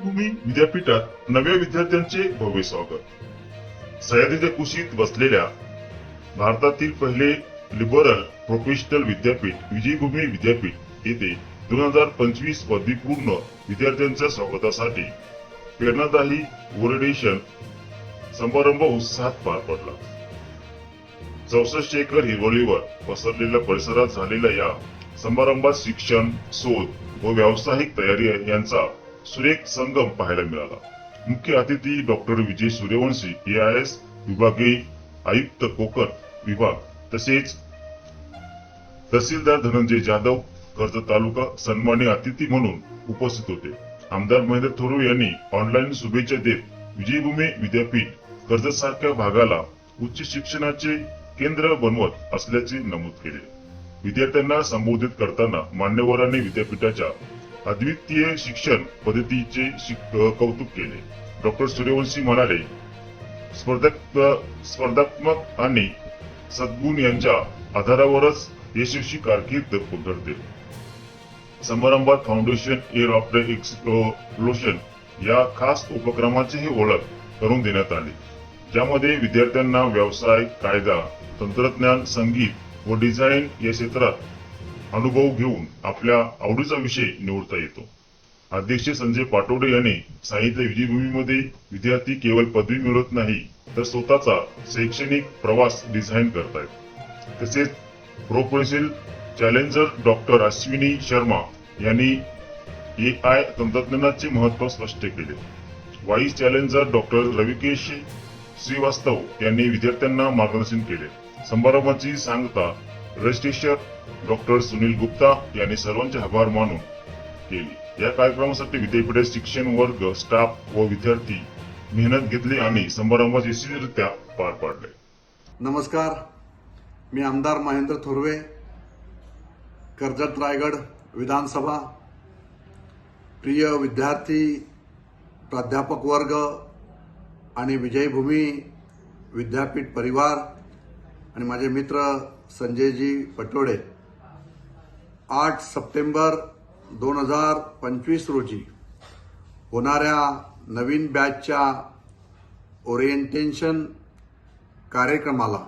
विजयभूमी विद्यापीठात नव्या विद्यार्थ्यांचे भव्य स्वागत. सह्याद्रीच्या कुशीत बसलेल्या भारतातील पहिले लिबरल प्रोफेशनल विद्यापीठ विजयभूमी विद्यापीठ येथे दोन हजार पंचवीस पदवीपूर्ण विद्यार्थ्यांच्या स्वागतासाठी प्रेरणादायी ओरिडेशन समारंभ उत्साहात पार पडला. चौसष्ट एकर हिरवळीवर पसरलेल्या परिसरात झालेल्या या समारंभात शिक्षण शोध व व्यावसायिक तयारी यांचा सुरेख संगम पाहायला मिळाला. मुख्य अतिथी doctor Vijay Suryavanshi A I S विभागीय आयुक्त कोकण विभाग तसेच तहसीलदार धनंजय जाधव कर्जत तालुका सन्मान्य अतिथी म्हणून उपस्थित होते. आमदार महेंद्र थोरवे यांनी ऑनलाईन शुभेच्छा देत विजयभूमी विद्यापीठ कर्जत सारख्या भागाला उच्च शिक्षणाचे केंद्र बनवत असल्याचे नमूद केले. विद्यार्थ्यांना संबोधित करताना मान्यवरांनी विद्यापीठाच्या अद्वितीय शिक्षण पद्धतीचे शिक- कौतुक केले. डॉक्टर सूर्यवंशी म्हणाले स्पर्धक स्पर्धात्मक आणि सद्गुण यांच्या आधारावरच यशस्वी कारकीर्द उघडते समारंभात फाउंडेशन एअर ऑफ एक्सप्लोशन या खास उपक्रमाचीही ओळख करून देण्यात आली ज्यामध्ये विद्यार्थ्यांना व्यवसाय कायदा तंत्रज्ञान संगीत व डिझाईन या क्षेत्रात अनुभव घेऊन आपल्या आवडीचा विषय निवडता येतो. अध्यक्ष संजय पाटोडे यांनी साहित्य विजयभूमीमध्ये विद्यार्थी केवळ पदवी मिळवत नाही तर स्वतःचा शैक्षणिक प्रवास डिझाईन करतायत. तसेच professional challenger doctor Ashwini Sharma यांनी ए आय तंत्रज्ञानाचे महत्त्व स्पष्ट केले. Vice challenger doctor Ravikesh Srivastava यांनी विद्यार्थ्यांना मार्गदर्शन केले. समारंभाची सांगता रजिस्ट्रेशन डॉक्टर सुनील गुप्ता यांनी सर्वांचे आभार मानून केले. या कार्यक्रमासाठी विद्यापीठात शिक्षण वर्ग स्टाफ व विद्यार्थी मेहनत घेतली आणि समारंभात यशस्वीरित्या पार पाडले. नमस्कार. मी आमदार महेंद्र थोरवे कर्जत रायगड विधानसभा प्रिय विद्यार्थी प्राध्यापक वर्ग आणि विजयभूमी विद्यापीठ परिवार आणि माझे मित्र संजयजी पटोडे. आठ सप्टेंबर दोन हजार पंचवीस रोजी होणाऱ्या नवीन बॅचच्या ओरिएंटेशन कार्यक्रमाला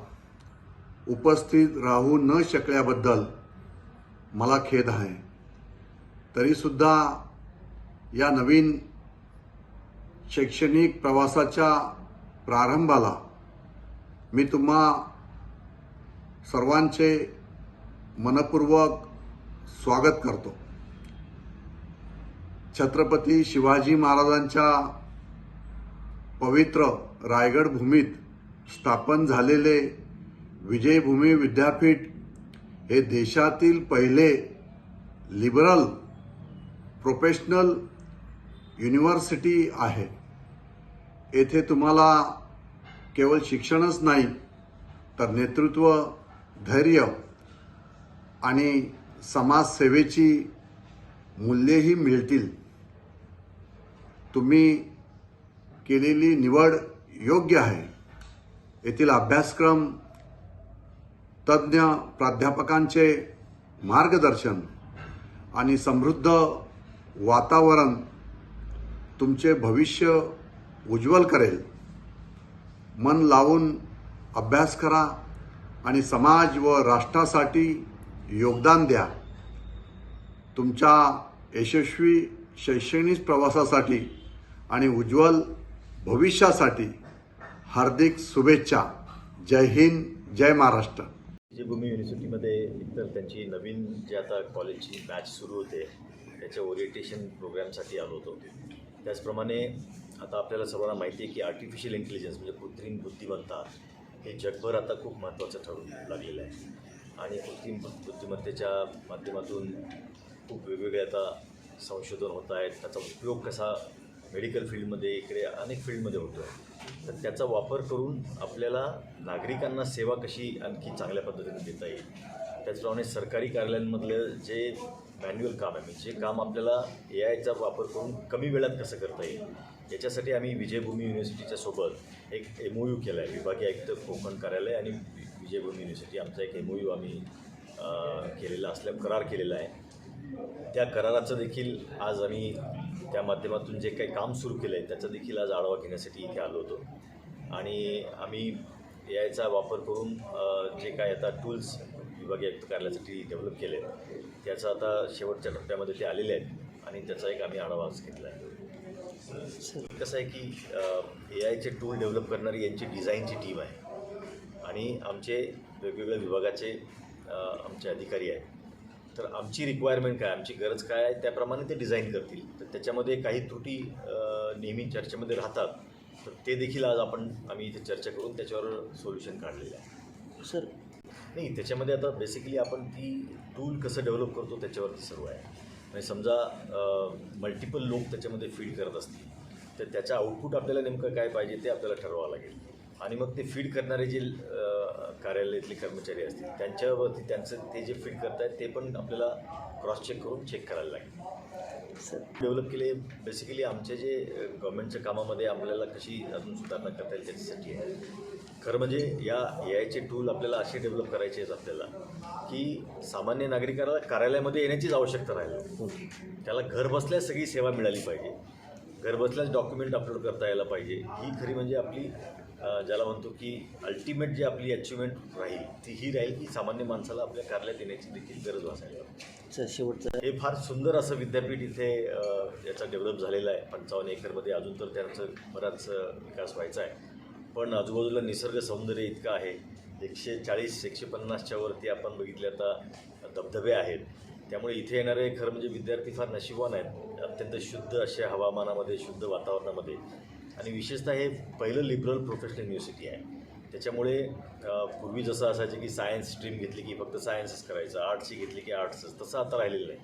उपस्थित राहू न शकल्याबद्दल मला खेद आहे. तरीसुद्धा या नवीन शैक्षणिक प्रवासाच्या प्रारंभाला मी तुम्हा सर्वांचे मनपूर्वक स्वागत करतो. छत्रपती शिवाजी महाराजांच्या पवित्र रायगड भूमीत स्थापन झालेले विजयभूमी विद्यापीठ हे देशातील पहिले लिबरल प्रोफेशनल युनिव्हर्सिटी आहे. येथे तुम्हाला केवळ शिक्षणच नाही तर नेतृत्व धैर्य आणि समाजसेवेची मूल्येही मिळतील. तुम्ही केलेली निवड योग्य आहे. येथील अभ्यासक्रम तज्ज्ञ प्राध्यापकांचे मार्गदर्शन आणि समृद्ध वातावरण तुमचे भविष्य उज्ज्वल करेल. मन लावून अभ्यास करा. आणि समाज व राष्ट्रासाठी योगदान द्या. तुमच्या यशस्वी शैक्षणिक प्रवासासाठी आणि उज्ज्वल भविष्यासाठी हार्दिक शुभेच्छा. जय हिंद जय महाराष्ट्र. विजयभूमी युनिव्हर्सिटीमध्ये एकतर त्यांची नवीन जे आता कॉलेजची बॅच सुरू होते त्याच्या ओरिएंटेशन प्रोग्रामसाठी आलो होतो. त्याचप्रमाणे आता आपल्याला सर्वांना माहिती आहे की आर्टिफिशियल इंटेलिजन्स म्हणजे कृत्रिम बुद्धिमत्ता हे जगभर आता खूप महत्त्वाचं ठरू लागलेलं आहे. आणि कृत्रिम बुद्धिमत्तेच्या माध्यमातून खूप वेगवेगळे आता संशोधन होत आहेत. त्याचा उपयोग कसा मेडिकल फील्डमध्ये इकडे अनेक फील्डमध्ये होतो आहे तर त्याचा वापर करून आपल्याला नागरिकांना सेवा कशी आणखी चांगल्या पद्धतीने देता येईल? त्याचप्रमाणे सरकारी कार्यालयांमधलं जे मॅन्युअल काम आहे म्हणजे जे काम आपल्याला ए आयचा वापर करून कमी वेळात कसं करता येईल? याच्यासाठी आम्ही विजयभूमी युनिव्हर्सिटीच्या सोबत एक एम ओ यू केला आहे विभागीय आयुक्त कोकण कार्यालय आणि विजयभूमी युनिव्हर्सिटी आमचा एक एम ओ यू आम्ही केलेला असल्या करार केलेला आहे. त्या कराराचं देखील आज आम्ही त्या माध्यमातून जे काही काम सुरू केलं आहे त्याचा देखील आज आढावा घेण्यासाठी इथे आलो होतो. आणि आम्ही ए आयचा वापर करून जे काय आता टूल्स विभागीय आयुक्त कार्यालयासाठी डेव्हलप केले आहेत त्याचं आता शेवटच्या टप्प्यामध्ये ते आलेले आहेत आणि त्याचा एक आम्ही आढावा आज घेतला आहे कसं आहे की ए आयचे टूल डेव्हलप करणारी यांची डिझाईनची टीम आहे. आणि आमचे वेगवेगळ्या विभागाचे आमचे अधिकारी आहेत. तर आमची रिक्वायरमेंट काय आमची गरज काय आहे त्याप्रमाणे ते डिझाईन करतील. तर त्याच्यामध्ये काही त्रुटी नेहमी चर्चेमध्ये राहतात. तर ते देखील आज आपण आम्ही इथे चर्चा करून त्याच्यावर सोल्युशन काढलेलं आहे. सर. नाही त्याच्यामध्ये आता बेसिकली आपण ती टूल कसं डेव्हलप करतो त्याच्यावरती सर्व आहे. म्हणजे समजा मल्टिपल लोक त्याच्यामध्ये फीड करत असतील तर त्याचं आउटपुट आपल्याला नेमकं काय पाहिजे ते आपल्याला ठरवावं लागेल. आणि मग ते फीड करणारे जे कार्यालयातले कर्मचारी असतील त्यांच्यावरती त्यांचं ते जे फीड करतायत ते पण आपल्याला क्रॉस चेक करून चेक करायला लागेल. सर डेव्हलप केले बेसिकली आमचे जे गव्हर्नमेंटच्या कामामध्ये आपल्याला कशी अजून सुधारणा करता येईल त्याच्यासाठी आहे. खरं म्हणजे या ए आयचे टूल आपल्याला असे डेव्हलप करायचे आहेत आपल्याला की सामान्य नागरिकाला कार्यालयामध्ये येण्याचीच आवश्यकता राहील. त्याला घर बसल्याच सगळी सेवा मिळाली पाहिजे. घर बसल्याच डॉक्युमेंट अपलोड करता यायला पाहिजे. ही खरी म्हणजे आपली ज्याला म्हणतो की अल्टिमेट जी आपली अचिव्हमेंट राहील ती ही राहील की सामान्य माणसाला आपल्या कार्यालयात येण्याची देखील गरज भासायला सर शेवटचं. हे फार सुंदर असं विद्यापीठ इथे याचा डेव्हलप झालेलं आहे. पंचावन्न एकरमध्ये अजून तर त्यांचं बराच विकास व्हायचा आहे. पण आजूबाजूला निसर्ग सौंदर्य इतकं आहे. एकशे चाळीस एकशे पन्नासच्या वरती आपण बघितले आता धबधबे आहेत. त्यामुळे इथे येणारे खरं म्हणजे विद्यार्थी फार नशिबवान आहेत. अत्यंत शुद्ध अशा हवामानामध्ये शुद्ध वातावरणामध्ये. आणि विशेषतः हे पहिलं लिबरल प्रोफेशनल युनिव्हर्सिटी आहे. त्याच्यामुळे पूर्वी जसं असायचं की सायन्स स्ट्रीम घेतली की फक्त सायन्सच करायचं आर्ट्सची घेतली की आर्ट्सच तसं आता राहिलेलं नाही.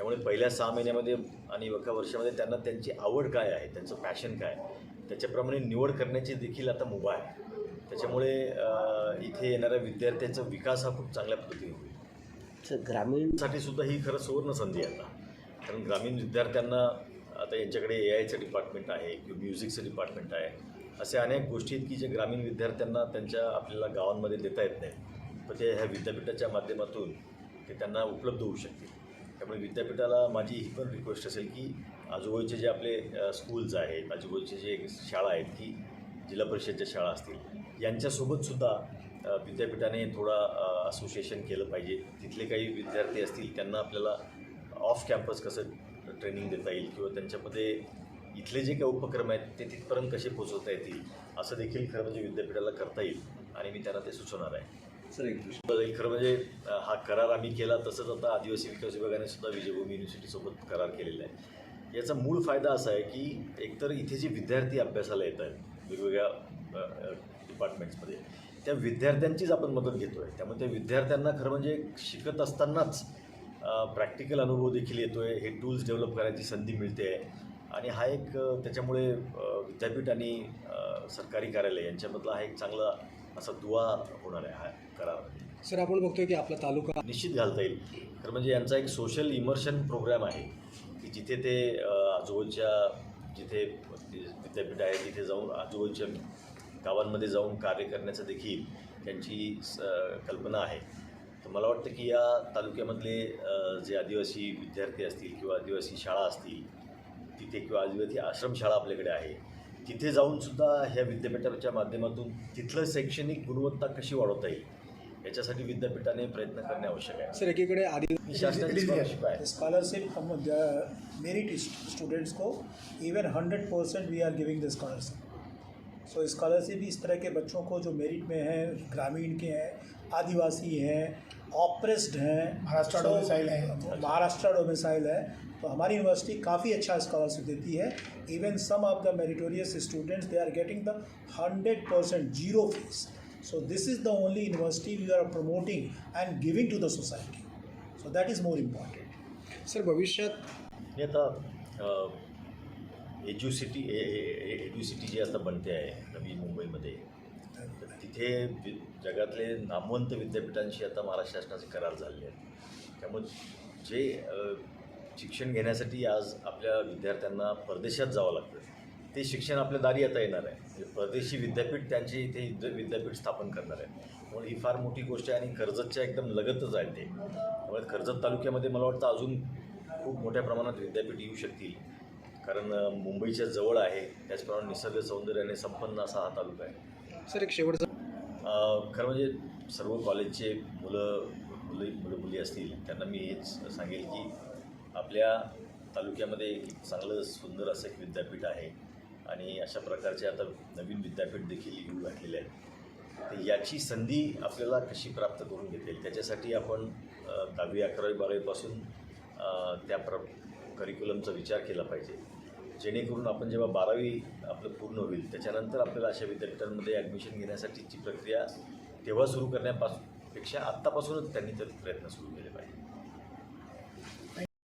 त्यामुळे पहिल्या सहा महिन्यामध्ये आणि एका वर्षामध्ये त्यांना त्यांची आवड काय आहे त्यांचं पॅशन काय त्याच्याप्रमाणे निवड करण्याची देखील आता मुभा आहे. त्याच्यामुळे इथे येणाऱ्या विद्यार्थ्यांचा विकास हा खूप चांगल्या पद्धतीने होईल. सर ग्रामीणसाठी सुद्धा ही खरं सुवर्ण संधी आहे आता. कारण ग्रामीण विद्यार्थ्यांना आता यांच्याकडे ए आयचं डिपार्टमेंट आहे किंवा म्युझिकचं डिपार्टमेंट आहे असे अनेक गोष्टी आहेत की जे ग्रामीण विद्यार्थ्यांना त्यांच्या आपल्याला गावांमध्ये देता येत नाही पण ते ह्या विद्यापीठाच्या माध्यमातून ते त्यांना उपलब्ध होऊ शकतील. त्यामुळे विद्यापीठाला माझी ही पण रिक्वेस्ट असेल की आजूबाजूचे जे आपले स्कूल्स आहेत आजूबाजूचे जे शाळा आहेत की जिल्हा परिषदच्या शाळा असतील यांच्यासोबतसुद्धा विद्यापीठाने थोडा असोसिएशन केलं पाहिजे. तिथले काही विद्यार्थी असतील त्यांना आपल्याला ऑफ कॅम्पस कसं ट्रेनिंग देता येईल किंवा त्यांच्यामध्ये इथले जे काही उपक्रम आहेत ते तिथपर्यंत कसे पोचवता येतील असं देखील खरं म्हणजे विद्यापीठाला करता येईल आणि मी त्यांना ते सुचवणार आहे. सर एक खरं म्हणजे हा करार आम्ही केला तसंच आता आदिवासी विकास विभागाने सुद्धा विजयभूमी युनिव्हर्सिटीसोबत करार केलेला आहे. याचा मूळ फायदा असा आहे की एकतर इथे जे विद्यार्थी अभ्यासाला येत आहेत वेगवेगळ्या डिपार्टमेंट्समध्ये त्या विद्यार्थ्यांचीच आपण मदत घेतो आहे त्यामुळे त्या विद्यार्थ्यांना खरं म्हणजे शिकत असतानाच प्रॅक्टिकल अनुभव देखील येतो आहे हे टूल्स डेव्हलप करायची संधी मिळते. आहे आणि हा एक त्याच्यामुळे विद्यापीठ आणि सरकारी कार्यालय यांच्यामधला हा एक चांगला असा दुवा होणार आहे हा करार सर आपण बघतोय की आपला तालुका निश्चित घालता येईल. तर म्हणजे यांचा एक सोशल इमर्शन प्रोग्राम आहे की जिथे ते आजूबाजूच्या जिथे विद्यापीठ आहे तिथे जाऊन आजूबाजूच्या गावांमध्ये जाऊन कार्य करण्याचं देखील त्यांची स- कल्पना आहे. तर मला वाटतं की या तालुक्यामधले जे आदिवासी विद्यार्थी असतील किंवा आदिवासी शाळा असतील तिथे किंवा आदिवासी आश्रमशाळा आपल्याकडे आहे तिथे जाऊन सुद्धा ह्या विद्यापीठाच्या माध्यमातून तिथलं शैक्षणिक गुणवत्ता कशी वाढवता येईल याच्यासाठी विद्यापीठाने प्रयत्न करणे आवश्यक आहे. सर एकीकडे आदि ही शासनाची स्कॉलरशिप आहे. स्कॉलरशिप हम मेरिट स्टूडेंट्स को even hundred percent we are giving the scholarship so scholarship इस तरह के बच्चों को जो मेरिट में हैं ग्रामीण के हैं आदिवासी हैं ऑप्रेस्ड हैं। महाराष्ट्र डोमिसाइल हैं। महाराष्ट्र डोमिसाइल है। तो हमारी यूनिवर्सिटी काफ़ी अच्छा स्कॉलरशिप देती है। Even some of the meritorious students they are getting the hundred percent zero fees so this is the only university we are promoting and giving to the society so that is more important sir भविष्य ये आता एज्युसिटी एज्युसिटी जी आता बनते आहे नवी मुंबईमध्ये. तर तिथे वि जगातले नामवंत विद्यापीठांशी आता महाराष्ट्र शासनाचे करार झाले आहेत त्यामुळे जे शिक्षण घेण्यासाठी आज आपल्या विद्यार्थ्यांना परदेशात जावं लागतं. ते शिक्षण आपल्या दारी आता येणार आहे. म्हणजे परदेशी विद्यापीठ त्यांचे इथे विद्यापीठ स्थापन करणार आहे. त्यामुळे ही फार मोठी गोष्ट आहे आणि कर्जतच्या एकदम लगतच आहे ते. त्यामुळे कर्जत तालुक्यामध्ये मला वाटतं अजून खूप मोठ्या प्रमाणात विद्यापीठ येऊ शकतील. कारण मुंबईच्या जवळ आहे. त्याचप्रमाणे निसर्ग सौंदर्याने संपन्न असा हा तालुका आहे. सर एक शेवटचं. खरं म्हणजे सर्व कॉलेजचे मुलं मुली मुलं मुली असतील त्यांना मी हेच सांगेल की आपल्या तालुक्यामध्ये एक चांगलं सुंदर असं एक विद्यापीठ आहे. आणि अशा प्रकारचे आता नवीन विद्यापीठ देखील येऊ घातलेले आहेत. तर याची संधी आपल्याला कशी प्राप्त करून घेता येईल त्याच्यासाठी आपण दहावी अकरावी बारावीपासून त्या प्र करिक्युलमचा विचार केला पाहिजे. जेणेकरून आपण जेव्हा बारावी आपलं पूर्ण होईल त्याच्यानंतर आपल्याला अशा विद्यापीठांमध्ये ॲडमिशन घेण्यासाठीची प्रक्रिया तेव्हा सुरू करण्यापासून पेक्षा आत्तापासूनच त्यांनी तर प्रयत्न सुरू केले पाहिजे.